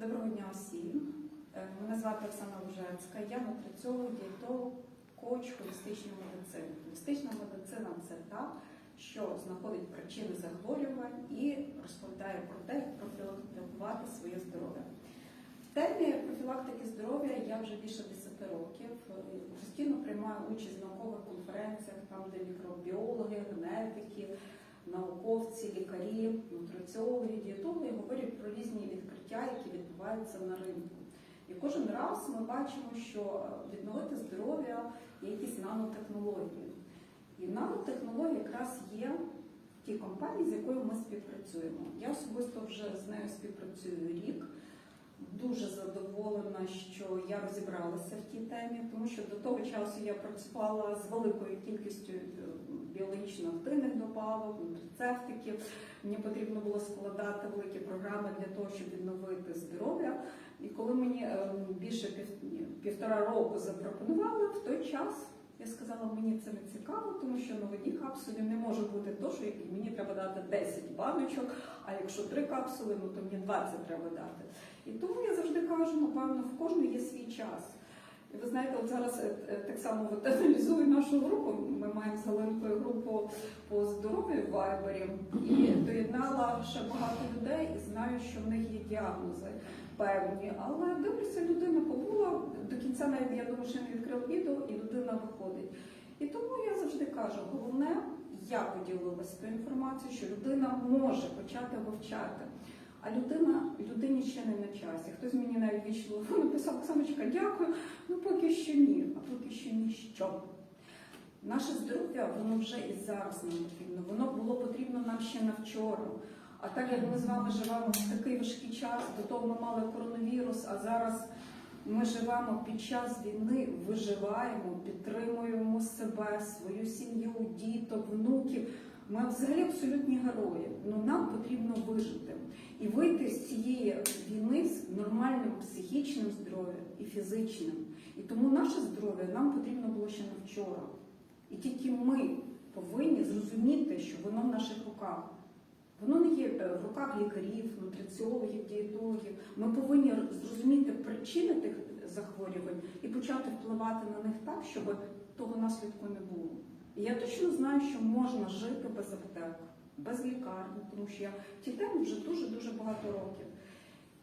Доброго дня усім. Е, Мене звати Оксана Лужанська, я нутриціолог, дієтолог, коуч холістичної медицини. Холістична медицина це та, що знаходить причини захворювань і розповідає про те, як профілактувати своє здоров'я. В темі профілактики здоров'я я вже більше 10 років. Е, Постійно приймаю участь в наукових конференціях, там, де мікробіологи, генетики, науковці, лікарі, нутриціологи, дієтологи говорять про різні відкриття, які відбуваються на ринку. І кожен раз ми бачимо, що відновити здоров'я є якісь нанотехнології. І нанотехнології якраз є в тій компанії, з якою ми співпрацюємо. Я особисто вже з нею співпрацюю рік. Дуже задоволена, що я розібралася в тій темі, тому що до того часу я працювала з великою кількістю е, біологічно активних добавок, нутрицептиків. Мені потрібно було складати великі програми для того, щоб відновити здоров'я. І коли мені е, більше пів- півтора року запропонували, в той час я сказала, мені це не цікаво, тому що на одній капсулі не може бути то, що мені треба дати 10 баночок, а якщо 3 капсули, ну то мені 20 треба дати. І тому я завжди кажу, напевно, в кожного є свій час. І ви знаєте, от зараз е, е, так само от аналізую нашу групу. Ми маємо з Галинкою групу по здоров'ю в Вайбері і доєднала ще багато людей і знаю, що в них є діагнози певні. Але дивлюся, людина побула до кінця, навіть я думаю, що не відкрив відео, і людина виходить. І тому я завжди кажу, головне, я поділилася тою інформацією, що людина може почати вивчати. А людина людині ще не на часі. Хтось мені навіть вічливо написав, Оксаночка, дякую. Ну поки що ні, а поки що ніщо. Наше здоров'я, воно вже і зараз нам потрібно. Воно було потрібно нам ще на вчора. А так як ми з вами живемо в такий важкий час, до того ми мали коронавірус, а зараз ми живемо під час війни, виживаємо, підтримуємо себе, свою сім'ю, діток, внуків. Ми взагалі абсолютні герої. Ну нам потрібно вижити і вийти з цієї війни з нормальним психічним здоров'ям і фізичним. І тому наше здоров'я нам потрібно було ще на вчора. І тільки ми повинні зрозуміти, що воно в наших руках. Воно не є е, в руках лікарів, нутриціологів, дієтологів. Ми повинні зрозуміти причини тих захворювань і почати впливати на них так, щоб того наслідку не було. І я точно знаю, що можна жити без аптек, без лікарні, тому що я в вже дуже-дуже багато років.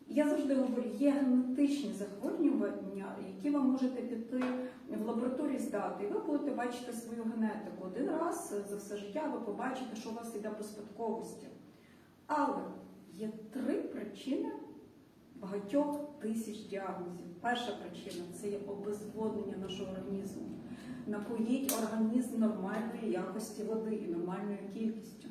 Я завжди говорю, є генетичні захворювання, які ви можете піти в лабораторії здати, і ви будете бачити свою генетику. Один раз за все життя ви побачите, що у вас йде по спадковості. Але є три причини багатьох тисяч діагнозів. Перша причина це є обезводнення нашого організму. Напоїть організм нормальної якості води і нормальною кількістю.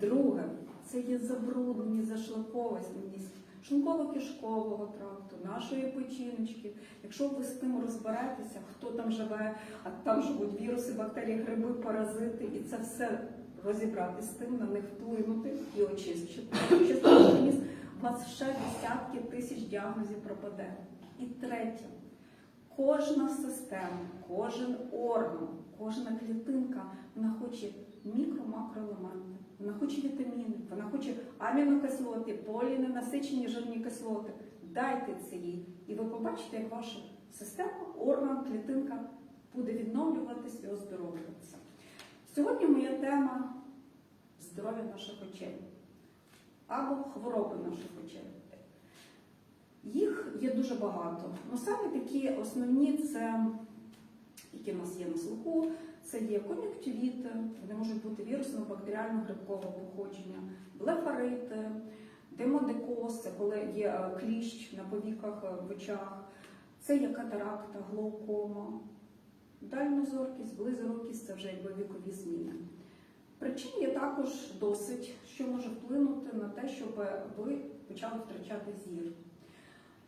Друге це є забруднення, зашлакованість шлунково-кишкового тракту, нашої печіночки. Якщо ви з тим розберетеся, хто там живе, а там живуть віруси, бактерії, гриби, паразити, і це все розібратися з тим, на них вплинути і очистити. У вас ще десятки тисяч діагнозів пропаде. І третє. Кожна система, кожен орган, кожна клітинка вона хоче мікро-макроелементи, вона хоче вітаміни, вона хоче амінокислоти, поліненасичені жирні кислоти. Дайте це їй, і ви побачите, як ваша система, орган, клітинка буде відновлюватись і оздоровлюватися. Сьогодні моя тема здоров'я наших очей або хвороби наших очей. Їх є дуже багато. Ну, саме такі основні це, які в нас є на слуху, це є кон'юнктивіти, вони можуть бути вірусно-бактеріально-грибкового походження, блефарити, демодекоз, це коли є е, кліщ на повіках е, в очах, це є катаракта, глаукома, дальнозоркість, близорукість це вже якби вікові зміни. Причин є також досить, що може вплинути на те, щоб ви почали втрачати зір.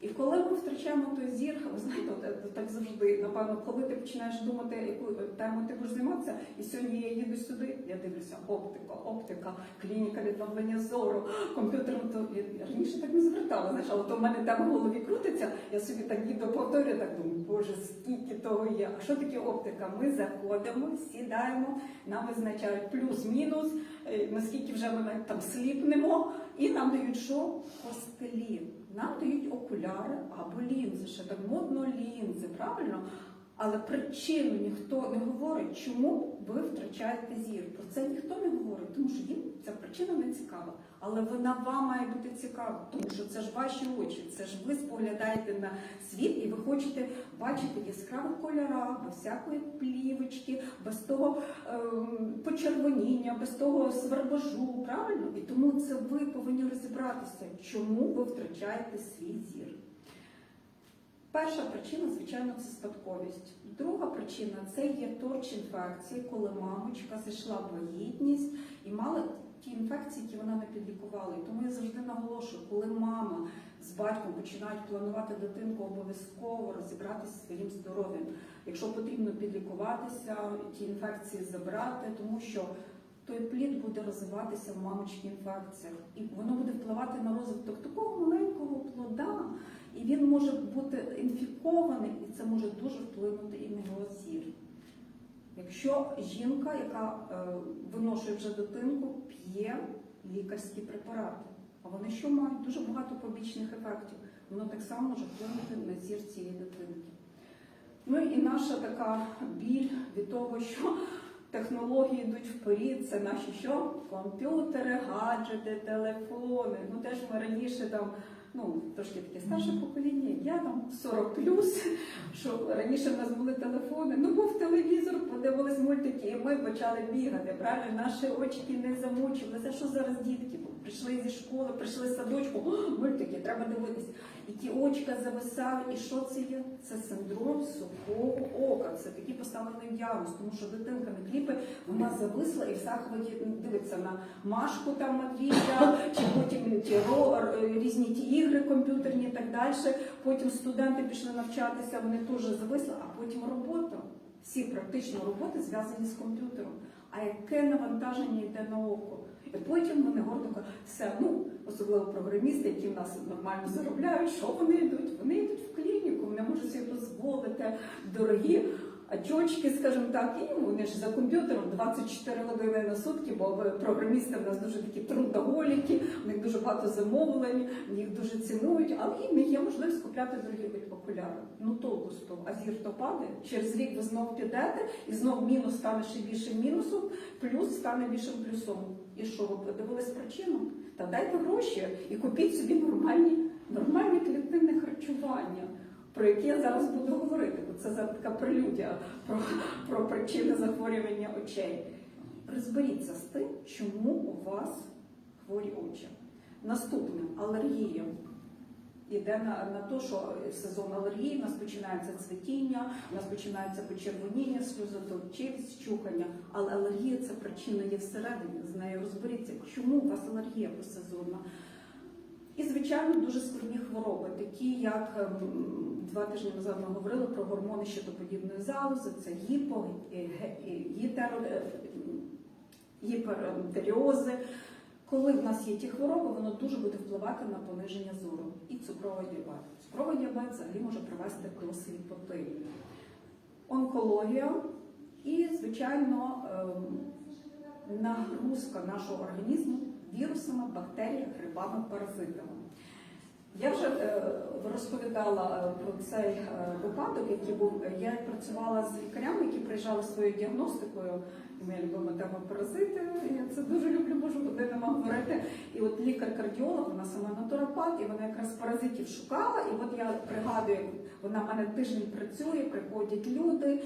І коли ми втрачаємо той зір, ви знаєте, е, так завжди, напевно, коли ти починаєш думати, яку е, тему ти будеш займатися, і сьогодні я їду сюди, я дивлюся, оптика, оптика, клініка відновлення зору, комп'ютером, то я раніше так не звертала, знаєш, але то в мене тема в голові крутиться, я собі так відео повторюю, так думаю, боже, скільки того є. А що таке оптика? Ми заходимо, сідаємо, нам визначають плюс-мінус, е, наскільки вже ми там сліпнемо, і нам дають що? Костелі. Нам дають окуляри або лінзи, ще так модно лінзи, правильно? Але причину ніхто не говорить, чому ви втрачаєте зір. Про це ніхто не говорить, тому що їм ця причина не цікава. Але вона вам має бути цікава, тому що це ж ваші очі, це ж ви споглядаєте на світ і ви хочете бачити яскраві кольора, без всякої плівочки, без того ем, почервоніння, без того свербежу, правильно? І тому це ви повинні розібратися, чому ви втрачаєте свій зір. Перша причина, звичайно, це спадковість. Друга причина це є торч інфекції, коли мамочка зайшла в вагітність і мала ті інфекції, які вона не підлікувала. І тому я завжди наголошую, коли мама з батьком починають планувати дитинку, обов'язково розібратися зі своїм здоров'ям. Якщо потрібно підлікуватися, ті інфекції забрати, тому що той плід буде розвиватися в мамочці інфекціях, і воно буде впливати на розвиток такого маленького плода. І він може бути інфікований, і це може дуже вплинути і на його зір. Якщо жінка, яка е, виношує вже дитинку, п'є лікарські препарати, а вони що мають дуже багато побічних ефектів, воно так само може вплинути на зір цієї дитинки. Ну і наша така біль від того, що технології йдуть вперед, це наші що? Комп'ютери, гаджети, телефони. Ну теж ми раніше там ну, трошки таке старше покоління, я там 40 плюс, що раніше в нас були телефони, ну був телевізор, подивились мультики, і ми почали бігати. Правильно, наші очки не замучилися. Що зараз дітки? Прийшли зі школи, прийшли з садочку, мультики, треба дивитись. І ті очка зависають. І що це є? Це синдром сухого ока. Це такий поставлений діагноз, тому що дитинка не кліпи, вона зависла і в захваті дивиться на Машку там Матвія, чи потім ті різні ті ігри комп'ютерні і так далі. Потім студенти пішли навчатися, вони теж зависли, а потім робота. Всі практично роботи зв'язані з комп'ютером. А яке навантаження йде на око? І потім вони гордо кажуть, все, ну, особливо програмісти, які в нас нормально заробляють, що вони йдуть? Вони йдуть в клініку, вони можуть собі дозволити дорогі очочки, скажімо так, і вони ж за комп'ютером 24 години на сутки, бо програмісти в нас дуже такі трудоголіки, у них дуже багато замовлень, їх дуже цінують, але і є можливість купляти дорогі окуляри. Ну толку з того, а зір то падає. Через рік ви знов підете, і знов мінус стане ще більшим мінусом, плюс стане більшим плюсом. І що ви подивились причину? Та дайте гроші і купіть собі нормальні, нормальні клітинне харчування. Про яке я зараз буду говорити, бо це така прелюдія про, про причини захворювання очей. Розберіться з тим, чому у вас хворі очі. Наступне алергія. Іде на, на те, що сезон алергії, у нас починається цвітіння, у нас починається почервоніння, сльозоточивість, чухання. Але алергія це причина є всередині. З нею розберіться, чому у вас алергія посезонна. І, звичайно, дуже складні хвороби, такі як ем, два тижні назад ми говорили про гормони щитоподібної залози, це гіпо, і гітеро- е, гіперентеріози. Коли в нас є ті хвороби, воно дуже буде впливати на пониження зору і цукровий діабет. Цукровий діабет взагалі може привести до сліпоти. Онкологія і, звичайно, ем, нагрузка нашого організму вірусами, бактеріями, грибами, паразитами. Я вже е, розповідала е, про цей е, випадок, який був. Я працювала з лікарями, які приїжджали своєю діагностикою. Моя любима тема паразити. Я це дуже люблю, можу нема говорити. І от лікар-кардіолог, вона сама натуропат, і вона якраз паразитів шукала. І от я пригадую, вона в мене тиждень працює, приходять люди,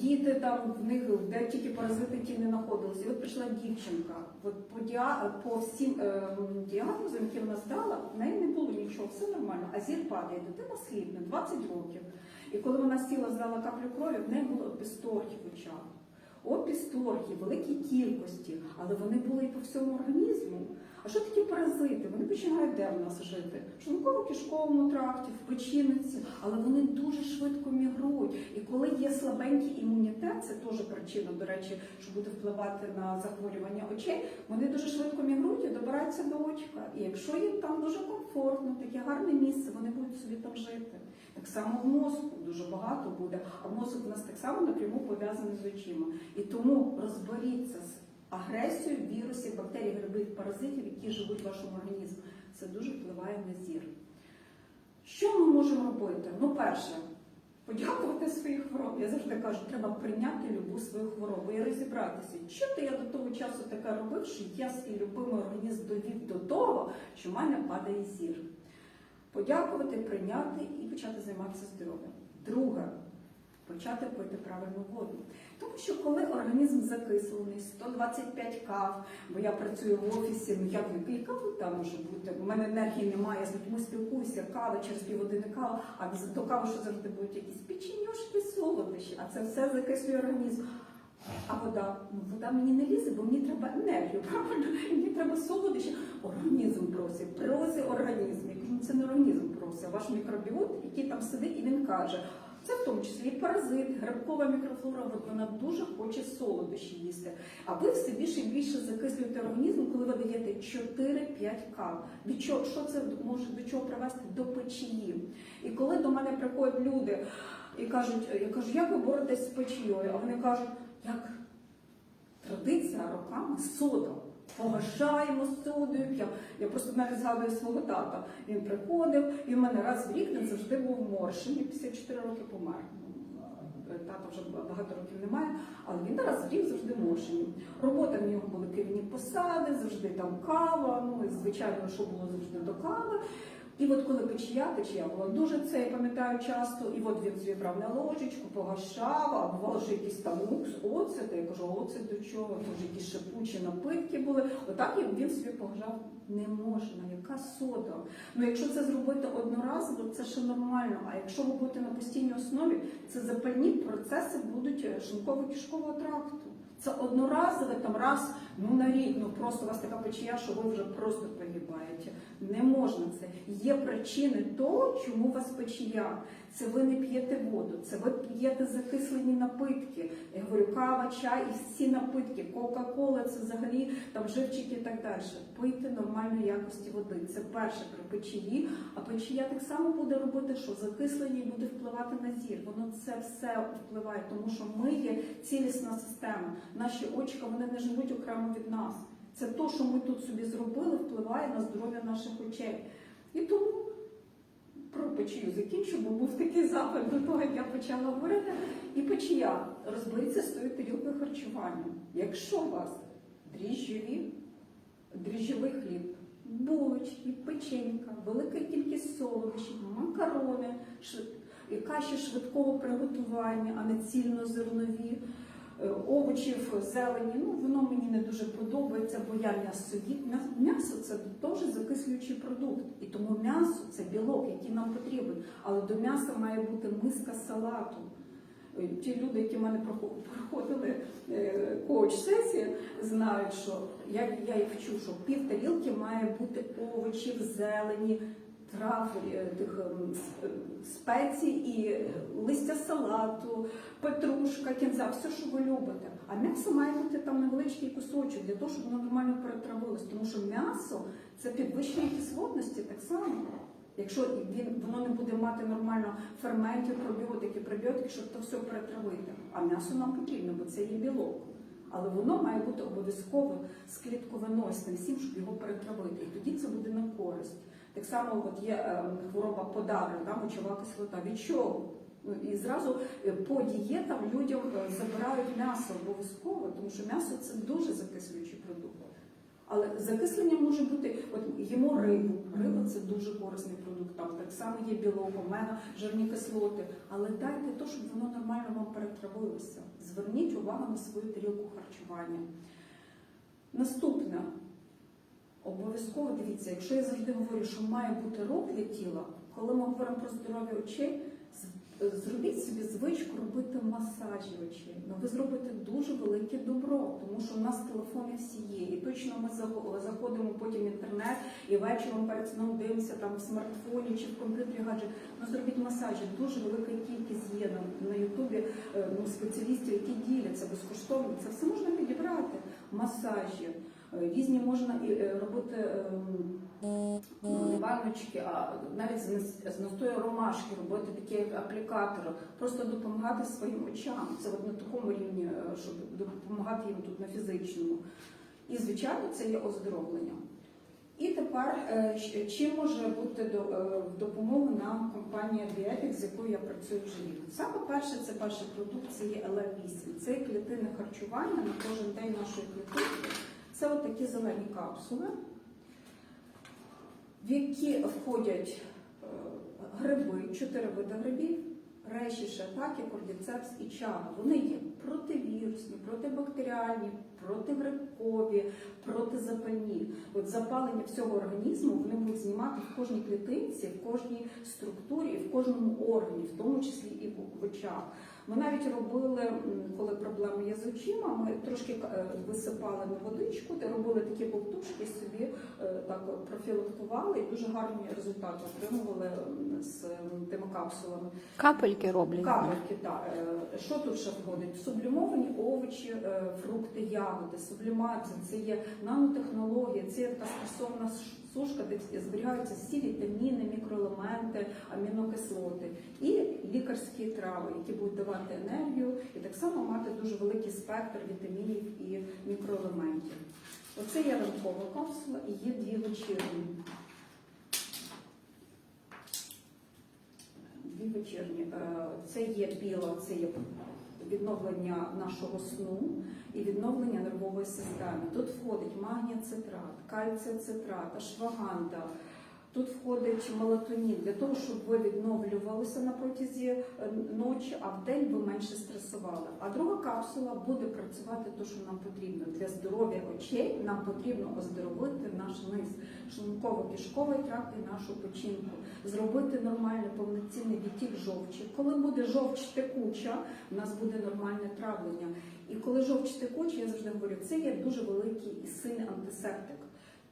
діти там в них де тільки паразити ті не знаходилися. І от прийшла дівчинка. От по, діа, по всім е, діагнозам, які вона здала, в неї не було нічого, все нормально. А зір падає, дитина сліпне, 20 років. І коли вона сіла, здала каплю крові, в неї було пісторги в очах. Опісторги, великі кількості, але вони були і по всьому організму. А що такі паразити? Вони починають де в нас жити? В шлунково-кишковому тракті, в печінці, але вони дуже швидко мігрують. І коли є слабенький імунітет, це теж причина, до речі, що буде впливати на захворювання очей. Вони дуже швидко мігрують і добираються до очка. І якщо їм там дуже комфортно, таке гарне місце, вони будуть собі там жити. Так само в мозку дуже багато буде, а мозок у нас так само напряму пов'язаний з очима. І тому розберіться з агресією вірусів, бактерій, грибів, паразитів, які живуть в вашому організмі. це дуже впливає на зір. Що ми можемо робити? Ну, перше, подякувати своїй хворобі. Я завжди кажу, треба прийняти любу свою хворобу і розібратися, що то я до того часу таке робив, що я свій любимий організм довів до того, що в мене падає зір. Подякувати, прийняти і почати займатися здоров'ям. Друге, почати пити правильну воду. Тому що коли організм закислений, 125 кав, бо я працюю в офісі, ну як ви каву там може бути? У мене енергії немає, я людьми спілкуюся, кава через півгодини кава, а до кави що завжди будуть якісь печенюшки, солодощі, а це все закислює організм. А вода, ну вода мені не лізе, бо мені треба енергію, правильно? Мені треба солодощі. Організм просить, просить організм. Я кажу, ну це не організм просить, а ваш мікробіот, який там сидить, і він каже. Це в тому числі паразит, грибкова мікрофлора, вона дуже хоче солодощі їсти. А ви все більше і більше закислюєте організм, коли ви даєте 4-5 кав. Від чого, що це може до чого привести? До печії. І коли до мене приходять люди і кажуть, я кажу, як ви боретесь з печією? А вони кажуть, як традиція роками сода. Погашаємо содою. Я, я просто навіть згадую свого тата. Він приходив, і в мене раз в рік він завжди був моршин. І 54 роки помер. Ну, Тата вже багато років немає, але він раз в рік завжди моршин. Робота в нього були керівні посади, завжди там кава. Ну і звичайно, що було завжди до кави. І от коли печія, печія була дуже це, я пам'ятаю часто, і от він собі брав на ложечку, погашав, а бувало, якийсь там лукс, оцет, я кажу, оцет до чого, Тож якісь шипучі напитки були. Отак він собі погашав. Не можна, яка сода. Ну якщо це зробити одноразово, це ще нормально. А якщо ви будете на постійній основі, це запальні процеси будуть шлунково-кишкового тракту. Це одноразове там раз ну на рік, ну просто у вас така печія, що ви вже просто погибаєте. Не можна це. Є причини того, чому у вас печія. Це ви не п'єте воду, це ви п'єте закислені напитки. Я говорю, кава, чай і всі напитки, Кока-Кола, це взагалі там живчики і так далі. Пийте нормальної якості води. Це перше при печії. А печія так само буде робити, що закислення буде впливати на зір. Воно це все впливає, тому що ми є цілісна система. Наші очка вони не живуть окремо від нас. Це то, що ми тут собі зробили, впливає на здоров'я наших очей. І тому про печію закінчу, бо був такий запит до того, як я почала говорити. І печія розберіться з тою тарілкою харчування. Якщо у вас дріжджові, дріжджовий хліб, булочки, печенька, велика кількість солодощів, макарони, каші швидкого приготування, а не цільнозернові. Е, Овочів, зелені, ну воно мені не дуже подобається, бо я. М'ясо- М'ясо це теж закислюючий продукт, і тому м'ясо це білок, який нам потрібен. Але до м'яса має бути миска салату. Е, Ті люди, які в мене проходили е, коуч-сесії, знають, що я, я їх вчу, що пів тарілки має бути овочів, зелені, трав, е, тих ем, е, спецій і листя салату, петрушка, кінза, все, що ви любите. А м'ясо має бути там невеличкий кусочок для того, щоб воно нормально перетравилось. Тому що м'ясо це підвищення кислотності так само. Якщо він воно не буде мати нормально ферментів, пробіотики, пребіотики, щоб то все перетравити. А м'ясо нам потрібно, бо це є білок. Але воно має бути обов'язково з клітковиносним всім, щоб його перетравити. І тоді це буде на користь. Так само от є е, хвороба подагри, да, мочова кислота. Від чого? Ну, І зразу е, по дієтам людям е, забирають м'ясо обов'язково, тому що м'ясо це дуже закислюючий продукт. Але закислення може бути, от їмо рибу. Риба це дуже корисний продукт. Там так само є білок, омега, жирні кислоти. Але дайте то, щоб воно нормально вам перетравилося. Зверніть увагу на свою тарілку харчування. Наступне. Обов'язково дивіться, якщо я завжди говорю, що має бути рух для тіла, коли ми говоримо про здоров'я очей, зробіть собі звичку робити масажі очей. Ну ви зробите дуже велике добро, тому що в нас телефони всі є. І точно ми заходимо потім в інтернет і вечором перед сном дивимося там в смартфоні чи в комп'ютері гаджет. Ну зробіть масажі. Дуже велика кількість є на, на Ютубі е, ну, спеціалістів, які діляться безкоштовно. Це все можна підібрати. Масажі. Е, Різні можна і е, робити ем, ну, не ванночки, а навіть з нас- з настою ромашки робити такі як аплікатори, просто допомагати своїм очам. Це от на такому рівні, е, щоб допомагати їм тут на фізичному. І звичайно, це є оздоровлення. І тепер е, чим може бути е, в допомогу нам компанія Dietex, з якою я працюю вже рік? Саме перше, це це є ЛР8. Це є клітинне харчування на кожен день нашої клітинки. Це от такі зелені капсули, в які входять е, гриби, чотири види грибів, реші шатаки, кордіцепс і чага. Вони є противірусні, протибактеріальні, протигрибкові, протизапальні. От запалення всього організму вони будуть знімати в кожній клітинці, в кожній структурі, в кожному органі, в тому числі і в очах. Ми навіть робили, коли проблеми є з очима, ми трошки е, висипали на водичку, робили такі болтушки собі е, так профілактували і дуже гарні результати отримували з тими капсулами. Капельки роблять. Капельки, так. Е, Що тут ще входить? Сублімовані овочі, фрукти, ягоди, сублімація, це є нанотехнологія, це є така спресована сушка, де зберігаються всі вітаміни, мікроелементи, амінокислоти і лікарські трави, які будуть давати енергію і так само мати дуже великий спектр вітамінів і мікроелементів. Оце є ранкова капсула і є дві вечірні. Дві вечірні. Е, Це є біла, це є відновлення нашого сну і відновлення нервової системи. Тут входить магнієцитрат, кальціоцитрат, ашваганда. Тут входить мелатонін для того, щоб ви відновлювалися на протязі е, ночі, а в день ви менше стресували. А друга капсула буде працювати те, що нам потрібно для здоров'я очей. Нам потрібно оздоровити наш низ, шлунково-кишковий тракт і нашу печінку, зробити нормальний повноцінний відтік жовчі. Коли буде жовч текуча, у нас буде нормальне травлення. І коли жовч текуча, я завжди говорю, це є дуже великий і сильний антисептик.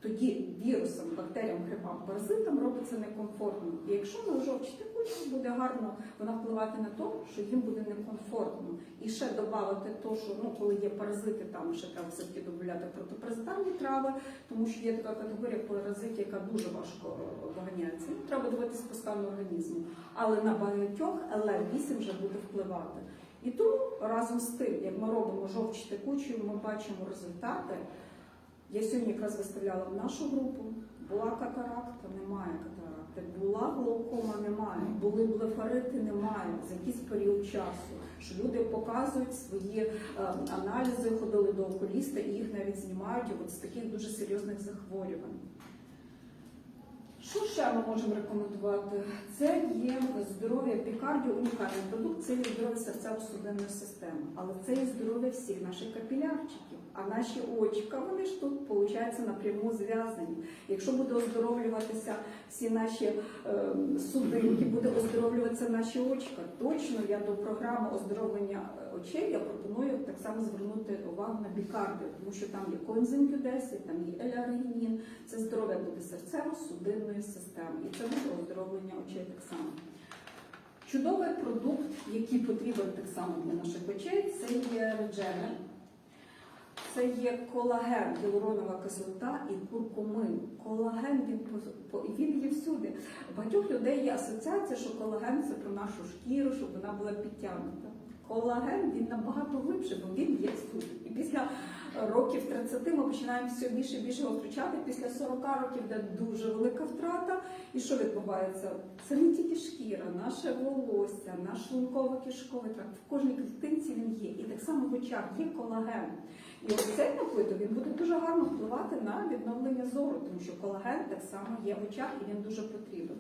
Тоді вірусам, бактеріям, грибам, паразитам робиться некомфортно. І якщо на жовч текуча, буде гарно вона впливати на те, що їм буде некомфортно. І ще додати те, що ну, коли є паразити, там ще треба все-таки додати протипаразитарні трави, тому що є така категорія паразитів, яка дуже важко виганяється. Треба дивитися по стану організму. Але на багатьох ЛР8 вже буде впливати. І тому разом з тим, як ми робимо жовч текучою, ми бачимо результати. Я сьогодні якраз виставляла в нашу групу. Була катаракта, немає катаракти. Була глаукома, немає. Були блефарити, немає за якийсь період часу. Що люди показують свої е, аналізи, ходили до окуліста і їх навіть знімають от з таких дуже серйозних захворювань. Що ще ми можемо рекомендувати? Це є здоров'я пікардіо, унікальний продукт, це є здоров'я серцево-судинної системи, але це є здоров'я всіх наших капілярчиків. А наші очка, вони ж тут, виходить, напряму зв'язані. Якщо буде оздоровлюватися всі наші е, судинки, буде оздоровлюватися наші очка, точно я до програми оздоровлення очей я пропоную так само звернути увагу на бікардіо, тому що там є коензим Q10, там є еляргінін, це здоров'я буде серцево-судинної системи, і це буде оздоровлення очей так само. Чудовий продукт, який потрібен так само для наших очей, це є редженер. Це є колаген, гіалуронова кислота і куркумин. Колаген він він є всюди. У багатьох людей є асоціація, що колаген це про нашу шкіру, щоб вона була підтягнута. Колаген він набагато глибше, бо він є всюди. І після років 30 ми починаємо все більше і більше його втрачати. Після 40 років де дуже велика втрата. І що відбувається? Це не тільки шкіра, наше волосся, наш шлунково-кишковий тракт. В кожній клітинці він є. І так само в очах є колаген. І ось цей напиток він буде дуже гарно впливати на відновлення зору, тому що колаген так само є в очах і він дуже потрібен.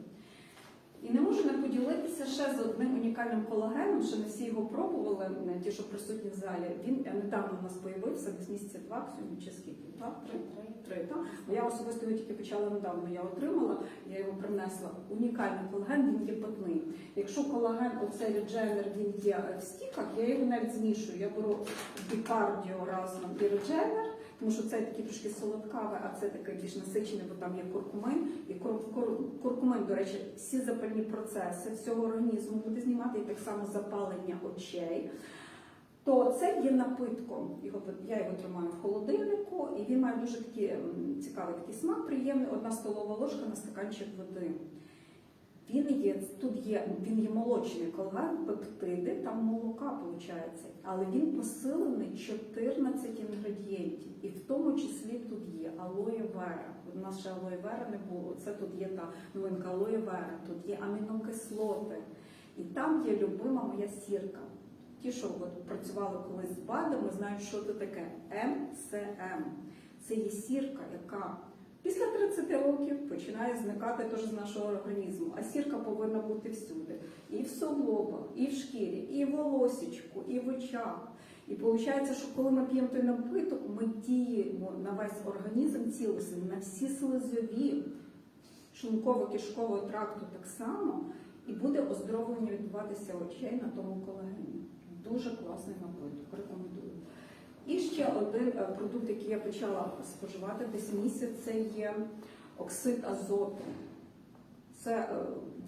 І не можу не поділитися ще з одним унікальним колагеном, що не всі його пробували, не ті, що присутні в залі. Він е, недавно у нас появився, десь місяця два, сьогодні чи скільки? Два, три, три, три. Так? Я особисто його тільки почала недавно. Я отримала, я його принесла. Унікальний колаген, він є питний. Якщо колаген, оцей редженер, він є в стіках, я його навіть змішую. Я беру бікардіо разом і редженер, тому що це такий трошки солодкавий, а це такий більш насичений, бо там є куркумин. І кур- кур- куркумин, до речі, всі запальні процеси всього організму буде знімати, і так само запалення очей. То це є напитком. Його я його тримаю в холодильнику, і він має дуже такий цікавий такий смак, приємний. Одна столова ложка на стаканчик води. Він є тут є він є молочний колаген, пептиди, там молока виходить, але він посилений 14 інгредієнтів, і в тому числі тут є алоє вера. У нас ще алоє вера не було. Це тут є та новинка алоє вера, тут є амінокислоти, і там є любима моя сірка. Ті, що от працювали колись з БАДами, знають, що це таке МСМ. Це є сірка, яка після 30 років починає зникати теж з нашого організму. А сірка повинна бути всюди. І в суглобах, і в шкірі, і в волосічку, і в очах. І виходить, що коли ми п'ємо той напиток, ми діємо на весь організм цілісний, на всі слизові шлунково-кишкового тракту так само, і буде оздоровлення відбуватися очей на тому колагені. Дуже класний напиток, рекомендую. І ще один е, продукт, який я почала споживати десь місяць, це є оксид азоту. Це е,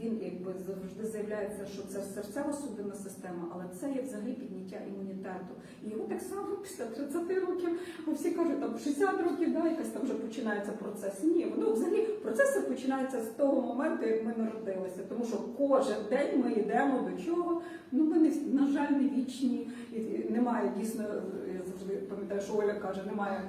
він якби завжди заявляється, що це серцево-судинна система, але це є взагалі підняття імунітету. І його так само після 30 років, бо всі кажуть, там 60 років, да, якась там вже починається процес. Ні, воно взагалі процеси починаються з того моменту, як ми народилися. Тому що кожен день ми йдемо до чого. Ну ми на жаль не вічні. І немає дійсно, що Оля каже, немає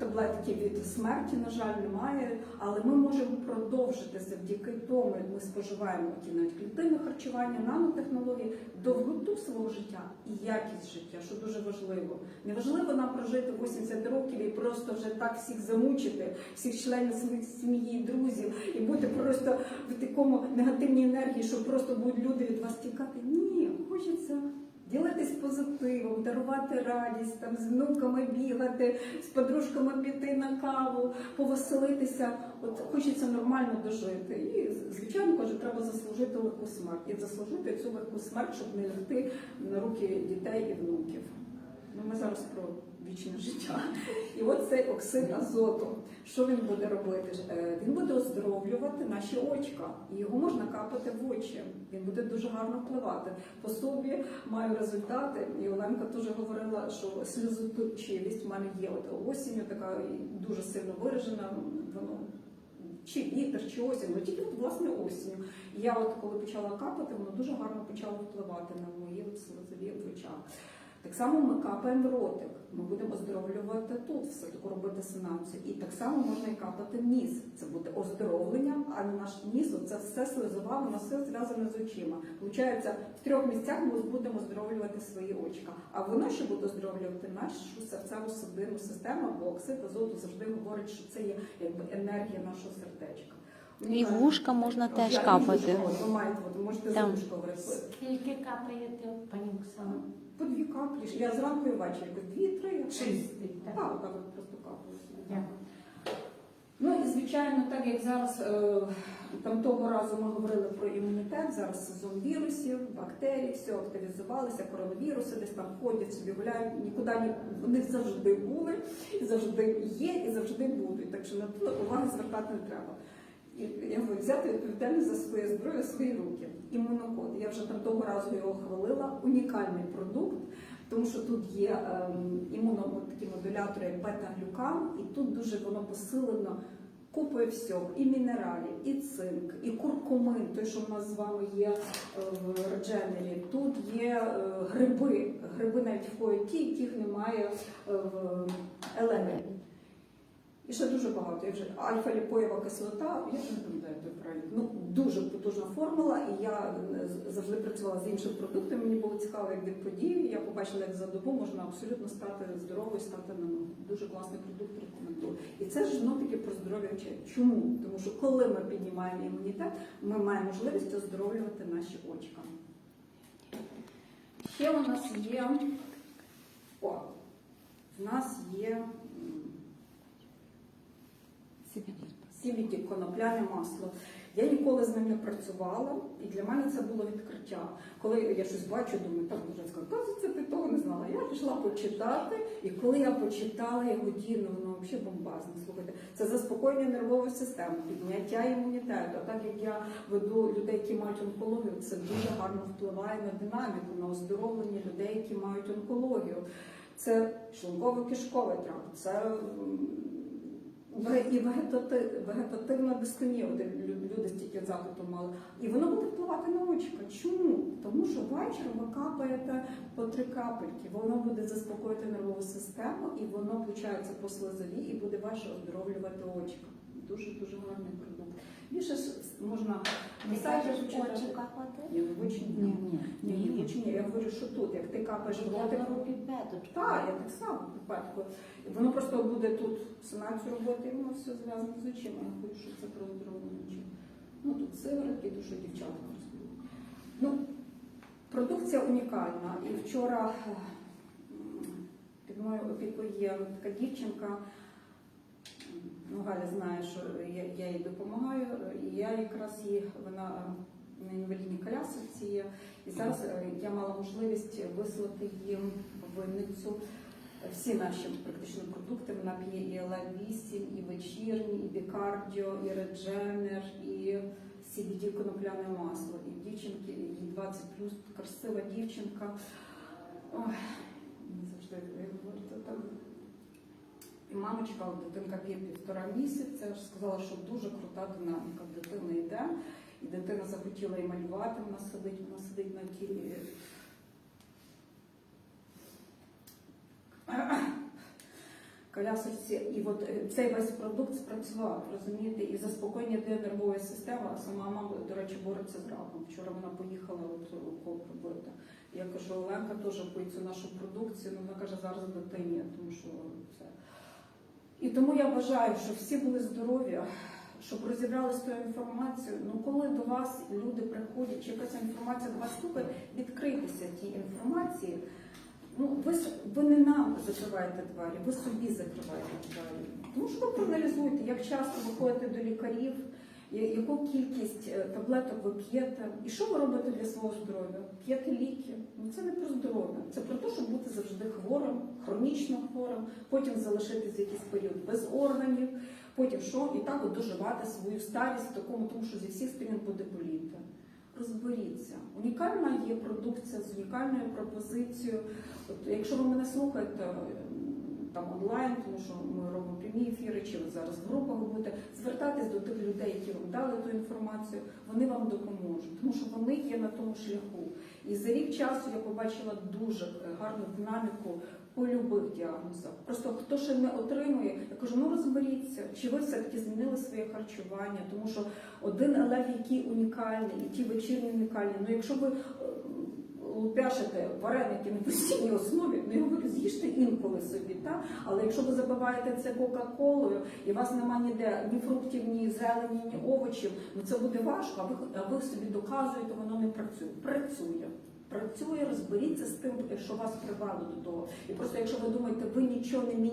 таблетки від смерті, на жаль, немає. Але ми можемо продовжити завдяки тому, як ми споживаємо ті навіть клітинне харчування, нанотехнології, довготу свого життя і якість життя, що дуже важливо. Неважливо нам прожити 80 років і просто вже так всіх замучити, всіх членів своїх сім'ї, друзів, і бути просто в такому негативній енергії, що просто будуть люди від вас тікати. Ні, хочеться. Ділитись позитивом, дарувати радість, там з внуками бігати, з подружками піти на каву, повеселитися. От хочеться нормально дожити. І звичайно каже, треба заслужити легку смерть. І заслужити цю легку смерть, щоб не лягти на руки дітей і внуків. Ну, ми зараз про вічне життя. І от цей оксид азоту. Що він буде робити? Е, Він буде оздоровлювати наші очка, і його можна капати в очі. Він буде дуже гарно впливати. По собі маю результати. І Оленка теж говорила, що сльозоточивість в мене є. От осінню така дуже сильно виражена. Воно чи вітер, чи осінь, ну тільки от, власне осінню. Я от коли почала капати, воно дуже гарно почало впливати на мої сльозові в очах. Так само ми капаємо ротик. Ми будемо оздоровлювати тут, все таку робити санацію. І так само можна і капати в ніс. Це буде оздоровлення, а наш ніс це все слизова, воно все зв'язане з очима. Получається, в трьох місцях ми будемо оздоровлювати свої очка. А воно ще буде оздоровлювати нашу серцеву судинну систему, бо оксид азоту завжди говорить, що це є якби енергія нашого сердечка. І вушка можна теж капати. Скільки капаєте, пані Оксано? По дві каплі. Я зранку і ввечері, дві-три. Чистий, так? Так, так, просто каплю. Ну і звичайно, так як зараз е, там того разу ми говорили про імунітет, зараз сезон вірусів, бактерій, все активізувалися, коронавіруси десь там ходять собі, гуляють, нікуди ні вони завжди були, завжди є і завжди будуть. Так що на уваги звертати не треба. Я говорю, взяти відповідальність за своє в свої руки. Імунокод. Я вже там того разу його хвалила. Унікальний продукт. Тому що тут є ем, модулятори, бета-глюкан, і тут дуже воно посилено купою всього, і мінералів, і цинк, і куркумин, той, що в нас з вами є е, в редженері. Тут є е, гриби. Гриби навіть входять ті, яких немає е, в елемі. І ще дуже багато. Я вже альфа-ліпоєва кислота, я не пам'ятаю той правильно. Ну дуже потужна формула, і я е, завжди працювала з іншим продуктом. Мені було цікаво, як від події. Я побачила, як за добу можна абсолютно стати здоровою, стати на ноги. Дуже класний продукт, рекомендую. І це ж знов таки про здоров'я очей. Чому? Тому що коли ми піднімаємо імунітет, ми маємо можливість оздоровлювати наші очка. Ще у нас є. О, в нас є. М, конопляне масло. Я ніколи з ним не працювала, і для мене це було відкриття. Коли я щось бачу, думаю, так дуже сказати, це ти того не знала. Я пішла почитати, і коли я почитала його дію, ну, воно взагалі бомбазне. Слухайте, це заспокоєння нервової системи, підняття імунітету. А так як я веду людей, які мають онкологію, це дуже гарно впливає на динаміку, на оздоровлення людей, які мають онкологію. Це шлунково-кишковий тракт, це І вегетати- вегетативна дистонія, де лю- люди стільки запиту мали. І воно буде впливати на очка. Чому? Тому що ввечері ви капаєте по три капельки, воно буде заспокоїти нервову систему, і воно включається по слизові і буде ваше оздоровлювати очка. Дуже дуже гарний продукт. Більше можна Ти масажі кажеш, вчити. очі капати? Ні, ну в очі ні. Ні, Ні, ні, в очі ні. Я говорю, що тут, як ти капаєш в Я ротик, беру піпеточку. так, я так само випадку. Воно просто буде тут санацію робити, і воно все зв'язано з очима. Я хочу, щоб це про здоров'я очі. Ну тут сиворотки, то що дівчатка розповідають. Ну, продукція унікальна. І вчора е, під моєю опікою є така дівчинка. Ну, Галя знає, що я, я їй допомагаю. І я якраз їй, вона е, на інвалідній колясочці є. І зараз е, я мала можливість вислати їм в Винницю всі наші практично продукти. Вона п'є і ЛА-8, і вечірні, і бікардіо, і редженер, і CBD конопляне масло. І дівчинки, їй 20 плюс, красива дівчинка. Ой, мені завжди говорю. І мамочка, от дитинка п'є півтора місяця, сказала, що дуже крута динаміка. в Дитини йде, і дитина захотіла і малювати, вона сидить, вона сидить на тілі. Колясочці, і от е, цей весь продукт спрацював, розумієте, і заспокоєння для нервової системи, а сама мама, до речі, бореться з раком. Вчора вона поїхала от укол робити. Я кажу, Оленка теж цю нашу продукцію, ну вона каже, зараз дитині, тому що це. І тому я бажаю, щоб всі були здорові, щоб розібрали з тою інформацією. Ну коли до вас люди приходять, чи якась інформація до вас слухає, відкритися тій інформації. Ну, ви, ж ви не нам закриваєте двері, ви собі закриваєте двері. Тому що ви проаналізуєте, як часто ви ходите до лікарів, яку кількість е, таблеток ви п'єте, і що ви робите для свого здоров'я? П'єте ліки. Ну це не про здоров'я, це про те, щоб бути завжди хворим, хронічно хворим, потім залишитись якийсь період без органів, потім що і так от доживати свою старість в такому, тому що зі всіх сторін буде боліти. Розберіться. Унікальна є продукція з унікальною пропозицією. От, якщо ви мене слухаєте там онлайн, тому що ми робимо прямі ефіри, чи ви зараз в групах будете, звертайтесь до тих людей, які вам дали ту інформацію, вони вам допоможуть, тому що вони є на тому шляху. І за рік часу я побачила дуже е, гарну динаміку по любих діагнозах. Просто хто ще не отримує, я кажу, ну розберіться, чи ви все-таки змінили своє харчування, тому що один елев, який унікальний, і ті вечірні унікальні. Ну якщо ви е, лупяшите вареники на постійній основі, ну говорю, з'їжте інколи собі, та? але якщо ви забиваєте це Кока-Колою, і у вас немає ніде ні фруктів, ні зелені, ні овочів, ну це буде важко, а ви, а ви собі доказуєте, воно не працює. Працює. Працює, розберіться з тим, що вас привело до того. І просто якщо ви думаєте, ви нічого не міняєте,